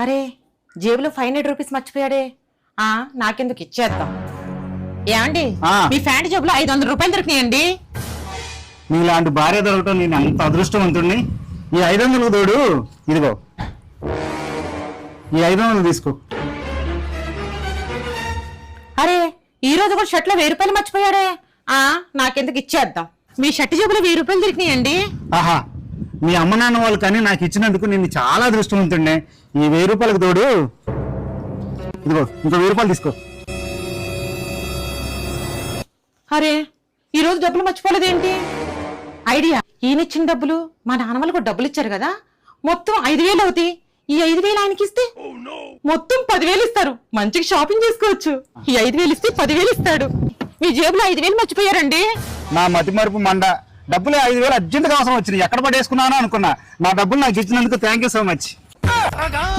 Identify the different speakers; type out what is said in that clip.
Speaker 1: అరే జేబులో five hundred rupees మర్చిపోయాడే. ఆ నాకెందుకు ఇచ్చేద్దాం. ఏమండి
Speaker 2: ఆ.
Speaker 1: మీ ఫ్యాంట్ జేబులో ఐదు వందల రూపాయలు దొరికినాయండి.
Speaker 2: నీలాంటి భార్య దొరకటం నేను అంత అదృష్టవంతుణ్ణి. ఈ ఐదు వందలకు తోడు ఇదిగో. ఈ ఐదు వందలు తీసుకో.
Speaker 1: అరే ఈ రోజు కూడా షర్ట్లో వెయ్యి రూపాయలు మర్చిపోయాడే. ఆ నాకెందుకు ఇచ్చేద్దాం. మీ షర్ట్ జేబులో వెయ్యి రూపాయలు దొరికినాయండి.
Speaker 2: ఆహా మీ అమ్మ నాన్న వాళ్ళు కానీ నాకు ఇచ్చినందుకు నేను చాలా అదృష్టవంతుండే ఈ వెయ్యి రూపాయలకు తోడు. ఇదిగో ఇంకో వెయ్యి రూపాయలు తీసుకో.
Speaker 1: అరే ఈ రోజు డబ్బులు మర్చిపోలేదేంటి? ఐడియా ఈయన ఇచ్చిన డబ్బులు మా నాన్న వాళ్ళకు డబ్బులు ఇచ్చారు కదా? మొత్తం ఐదు వేలు అవుతాయి. ఈ ఐదు వేలు ఆయనకి ఇస్తే మొత్తం పదివేలు ఇస్తారు. మంచిగా షాపింగ్ చేసుకోవచ్చు. ఈ ఐదు వేలు ఇస్తే పదివేలు ఇస్తాడు. మీ జేబులో ఐదు వేలు మర్చిపోయారండి.
Speaker 2: నా మతి మరుపు మండ. డబ్బులు ఐదు వేలు అర్జెంట్గా అవసరం వచ్చినాయి. ఎక్కడ పడేసుకున్నానో అనుకున్నా. నా డబ్బులు నాకు ఇచ్చినందుకు థ్యాంక్ యూ సో మచ్